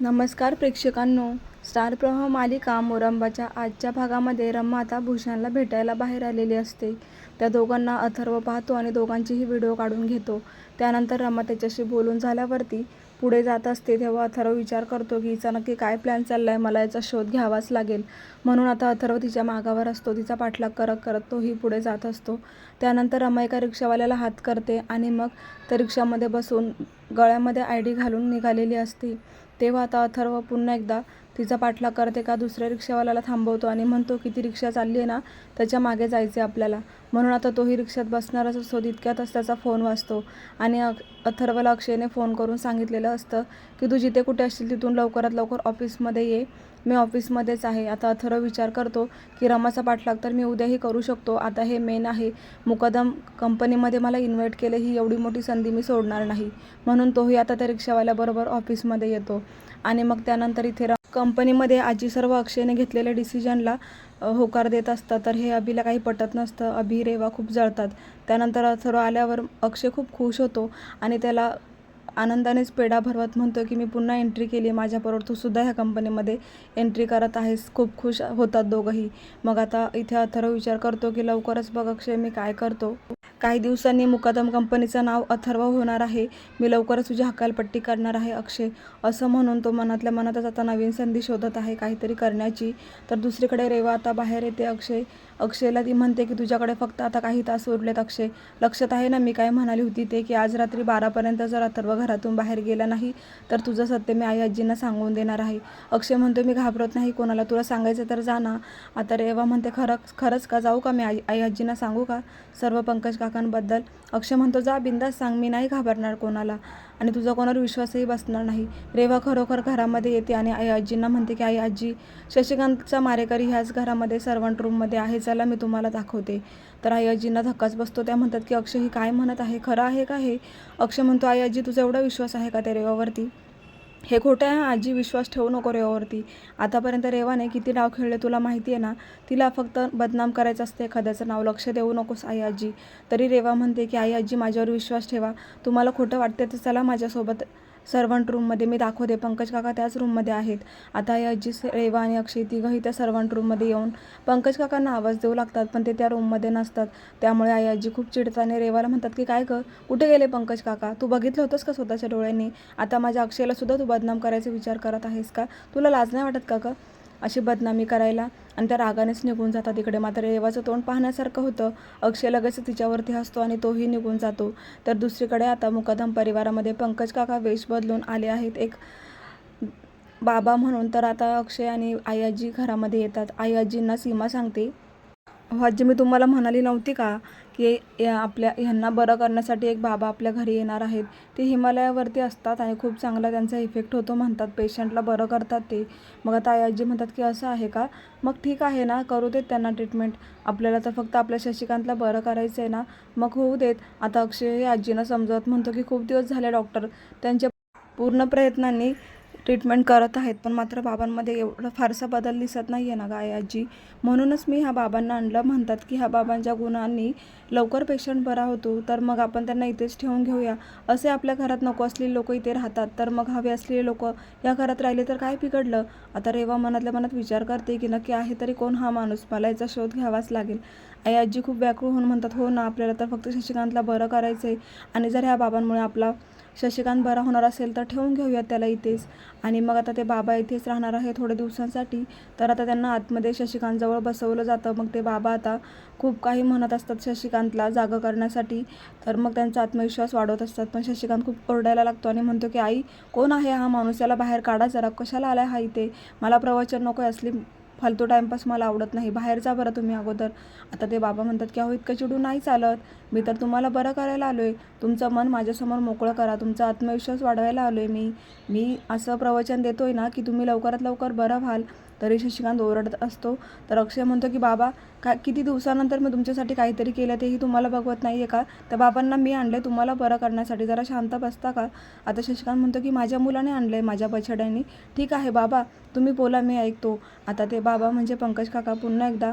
नमस्कार प्रेक्षकांनो. स्टार प्रवाह मालिका मोरंबाच्या आजच्या भागामध्ये रमा आता भूषणला भेटायला बाहेर आलेली असते. त्या दोघांना अथर्व पाहतो आणि दोघांचीही व्हिडिओ काढून घेतो. त्यानंतर रमा त्याच्याशी बोलून झाल्यावरती पुढे जात असते तेव्हा अथर्व विचार करतो की हिचा नक्की काय प्लॅन चालला आहे मला याचा शोध घ्यावाच लागेल. म्हणून आता अथर्व तिच्या मागावर असतो. तिचा पाठलाग करत करत तोही पुढे जात असतो. त्यानंतर रमा एका रिक्षावाल्याला हात करते आणि मग त्या रिक्षामध्ये बसून गळ्यामध्ये आय डी घालून निघालेली असते. तेव्हा आता अथर्व पुन्हा एकदा तिचा पाठलाग करते का दुसऱ्या रिक्षावाल्याला थांबवतो आणि म्हणतो की ती रिक्षा चालली आहे ना त्याच्यामागे जायचे आपल्याला. म्हणून आता तोही रिक्षात बसणारच असतो तितक्यातच त्याचा फोन वाजतो. आणि अ- अथर्वला अक्षयने फोन करून सांगितलेलं असतं की तू जिथे कुठे असशील तिथून लवकरात लवकर ऑफिसमध्ये ये. मी ऑफिसमध्येच आहे. आता अथर्व विचार करतो की रमाचा पाठलाग तर मी उद्याही करू शकतो. आता हे मेन आहे. मुकदम कंपनीमध्ये मला इन्व्हाइट केलं ही एवढी मोठी संधी मी सोडणार नाही. म्हणून तोही आता त्या रिक्षावाल्याबरोबर ऑफिसमध्ये येतो. आणि मग त्यानंतर इथे र कंपनीमध्ये आजी सर्व अक्षयने घेतलेल्या डिसिजनला होकार देत असतात तर हे अभिला काही पटत नसतं. अभि रेवा खूप जळतात. त्यानंतर सर्व आल्यावर अक्षय खूप खुश होतो आणि त्याला आनंदानेच पेढा भरवत म्हणतो की मी पुन्हा एंट्री केली माझ्याबरोबर तू सुद्धा ह्या कंपनीमध्ये एंट्री करत आहेस. खूप खुश होतात दोघंही. मग आता इथे अथर्व विचार करतो की लवकरच बघ अक्षय मी काय करतो. काही दिवसांनी मुकादम कंपनीचं नाव अथर्व होणार आहे. मी लवकरच तुझी हकालपट्टी करणार आहे अक्षय. असं म्हणून तो मनातल्या मनातच आता नवीन संधी शोधत आहे काहीतरी करण्याची. तर दुसरीकडे रेवा आता बाहेर येते अक्षय. अक्षयला ती म्हणते की तुझ्याकडे फक्त आता काही तास उरलेत अक्षय. लक्षात आहे ना मी काय म्हणाली होती ते की आज रात्री बारापर्यंत जर अथर्व घरातून बाहेर गेला नाही तर तुझं सत्य मी आई आजींना सांगून देणार आहे. अक्षय म्हणतो मी घाबरत नाही कोणाला तुला सांगायचं तर जा ना. आता रेवा म्हणते खरं खरंच का जाऊ का मी आई आई आजींना सांगू का? सर्व पंकज काकांबद्दल. अक्षय म्हणतो जा बिंदास सांग मी नाही घाबरणार कोणाला. आणि तुझा कोणावर विश्वासही बसणार नाही. रेवा खरोखर घरामध्ये येते आणि आई आजींना म्हणते की आई आजी शशिकांतचा मारेकरी ह्याच घरामध्ये सर्वंट रूममध्ये आहे चला मी तुम्हाला दाखवते. तर आई आजींना धक्काच बसतो. त्या म्हणतात की अक्षय ही काय म्हणत आहे? खरं आहे का हे? अक्षय म्हणतो आई आजी तुझा एवढा विश्वास आहे का त्या रेवावरती? हे खोटं आहे आजी विश्वास ठेवू नको रेवावरती. आतापर्यंत रेवाने किती नाव खेळले तुला माहिती आहे ना? तिला फक्त बदनाम करायचं असते एखाद्याचं नाव लक्ष देऊ नकोस आई आजी. तरी रेवा म्हणते की आई आजी माझ्यावर विश्वास ठेवा. तुम्हाला खोटं वाटते तर चला माझ्यासोबत सर्वंट रूममध्ये मी दाखवते. पंकज काका त्याच रूममध्ये आहेत. आता आई आजी रेवा आणि अक्षय तिघंही त्या सर्वंट रूममध्ये येऊन पंकज काकांना आवाज देऊ लागतात पण ते त्या रूममध्ये नसतात. त्यामुळे आई आजी खूप चिडताने रेवाला म्हणतात की काय कर कुठे गेले पंकज काका? तू बघितलं होतंस का स्वतःच्या डोळ्यांनी? आता माझ्या अक्षयला सुद्धा तू बदनाम करायचा विचार करत आहेस का? तुला लाज नाही वाटत का ग? अशी बदनामी करायला आणि त्या रागानेच निघून जातात तिकडे मात्र रेवाचं तोंड पाहण्यासारखं होतं. अक्षय लगेच तिच्यावरती हसतो आणि तोही निघून जातो. तर दुसरीकडे आता मुकदम परिवारामध्ये पंकज काका वेश बदलून आले आहेत. एक बाबा म्हणून. तर आता अक्षय आणि आई आजी घरामध्ये येतात. आई आजींना सीमा सांगते. आजी मी तुम्हाला म्हणाली नव्हती का की या आपल्या ह्यांना बरं करण्यासाठी एक बाबा आपल्या घरी येणार आहेत. ते हिमालयावरती असतात आणि खूप चांगला त्यांचा इफेक्ट होतो म्हणतात. पेशंटला बरं करतात ते. मग आता आई आजी म्हणतात की असं आहे का? मग ठीक आहे ना करू देत त्यांना ट्रीटमेंट आपल्याला तर फक्त आपल्या शशिकांतला बरं करायचं आहे ना. मग होऊ देत. आता अक्षय आजीनं समजवत म्हणतो की खूप दिवस झाले डॉक्टर त्यांच्या पूर्ण प्रयत्नांनी ट्रीटमेंट करत आहेत पण मात्र बाबांमध्ये एवढं फारसा बदल दिसत नाही आहे ना गाय आजी म्हणूनच मी ह्या बाबांना आणलं. म्हणतात की ह्या बाबांच्या गुणांनी लवकर पेशंट बरा होतो तर मग आपण त्यांना इथेच ठेवून घेऊया. असे आपल्या घरात नको असलेले लोक इथे राहतात तर मग हवे असलेले लोक या घरात राहिले तर काय बिघडलं? आता रेवा मनातल्या मनात विचार करते की नक्की आहे तरी कोण हा माणूस? मला याचा शोध घ्यावाच लागेल. आई आजी खूप व्याकुळ होऊन म्हणतात हो ना आपल्याला तर फक्त शशिकांतला बरं करायचं आहे आणि जर ह्या बाबांमुळे आपला शशिकांत बरा होणार असेल तर ठेवून घेऊयात त्याला इथेच. आणि मग आता ते बाबा इथेच राहणार आहे थोड्या दिवसांसाठी. तर आता त्यांना आतमध्ये शशिकांतजवळ बसवलं जातं. मग ते बाबा आता खूप काही म्हणत असतात शशिकांतला जागं करण्यासाठी. तर मग त्यांचा आत्मविश्वास वाढवत असतात. पण शशिकांत खूप ओरडायला लागतो आणि म्हणतो की आई कोण आहे हा माणूस? याला बाहेर काढा जरा. कशाला आला हा इथे? मला प्रवचन नको आहे असली फालतू टाईमपास मला आवडत नाही. बाहेर जा बरं तुम्ही अगोदर. आता ते बाबा म्हणतात की अहो इतकं चिडून नाही चालत. मी तर तुम्हाला बरं करायला आलो आहे तुमचं मन माझ्यासमोर मोकळं करा. तुमचा आत्मविश्वास वाढवायला आलो आहे मी. मी असं प्रवचन देतो आहे ना की तुम्ही लवकरात लवकर बरं व्हाल. तरी शशिकांत ओरडत असतो. तर अक्षय म्हणतो की बाबा का किती दिवसानंतर मी तुमच्यासाठी काहीतरी केलं तेही तुम्हाला बघवत नाही आहे का? त्या बाबांना मी आणले तुम्हाला बरं करण्यासाठी. जरा शांत बसता का? आता शशिकांत म्हणतो की माझ्या मुलाने आणलं आहे माझ्या बछड्याने. ठीक आहे बाबा तुम्ही बोला मी ऐकतो. आता ते बाबा म्हणजे पंकज काका पुन्हा एकदा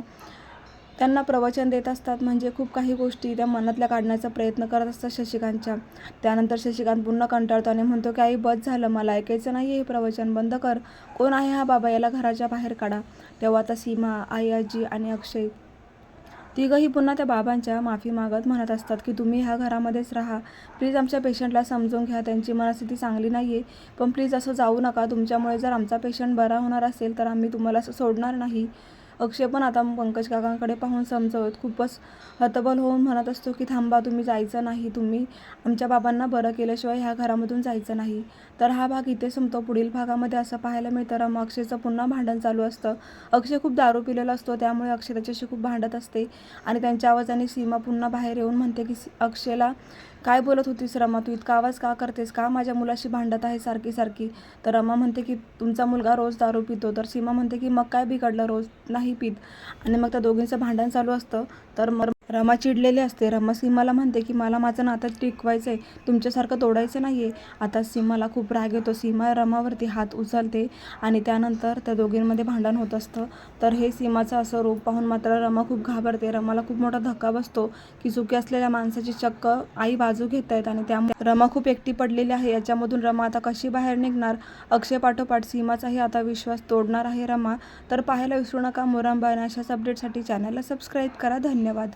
त्यांना प्रवचन देत असतात. म्हणजे खूप काही गोष्टी त्या मनातल्या काढण्याचा प्रयत्न करत असतात शशिकांतच्या. त्यानंतर शशिकांत पुन्हा कंटाळतो आणि म्हणतो की आई बस झालं मला ऐकायचं नाही हे प्रवचन. बंद कर. कोण आहे हा बाबा? याला घराच्या बाहेर काढा. तेव्हा आता सीमा आई आजी आणि अक्षय तिघंही पुन्हा त्या बाबांच्या माफी मागत म्हणत असतात की तुम्ही ह्या घरामध्येच राहा. प्लीज आमच्या पेशंटला समजून घ्या. त्यांची मनस्थिती चांगली नाही आहे पण प्लीज असं जाऊ नका. तुमच्यामुळे जर आमचा पेशंट बरा होणार असेल तर आम्ही तुम्हाला असं सोडणार नाही. अक्षय पण आता पंकज काकांकडे पाहून समजवत खूपच हतबल होऊन म्हणत असतो की थांबा तुम्ही जायचं नाही तुम्ही आमच्या बाबांना बरं केल्याशिवाय ह्या घरामधून जायचं नाही. तर हा भाग इथे संपतो. पुढील भागामध्ये असं पाहायला मिळतं. मग अक्षयचं पुन्हा भांडण चालू असतं. अक्षय खूप दारू पिलेला असतो त्यामुळे अक्षय त्याच्याशी खूप भांडत असते. आणि त्यांच्या आवाजाने सीमा पुन्हा बाहेर येऊन म्हणते की सी- अक्षयला काय बोलत होतीस रमा? तू इतका आवाज का करतेस? का माझ्या मुलाशी भांडत आहे सारखी सारखी? तर रमा म्हणते की तुमचा मुलगा रोज दारू पितो. तर सीमा म्हणते की मग काय बिघडलं? रोज नाही पित. आणि मग त्या दोघींचं भांडण चालू असतं. तर मग रमा चिडलेली असते. रमा सीमाला म्हणते की मला माझं नातं टिकवायचं आहे तुमच्यासारखं तोडायचं नाही आहे आता सीमाला खूप राग येतो. सीमा रमावरती हात उचलते आणि त्यानंतर त्या दोघींमध्ये भांडण होत असतं. तर हे सीमाचं असं रूप पाहून मात्र रमा खूप घाबरते. रमाला खूप मोठा धक्का बसतो की चुकी असलेल्या माणसाची चक्क आई बाजू घेत आहेत आणि त्यामुळे रमा खूप एकटी पडलेली आहे. याच्यामधून रमा आता कशी बाहेर निघणार? अक्षय पाठोपाठ सीमाचाही आता विश्वास तोडणार आहे रमा. तर पाहायला विसरू नका. मोरांबा अशाच अपडेटसाठी चॅनलला सबस्क्राईब करा. धन्यवाद.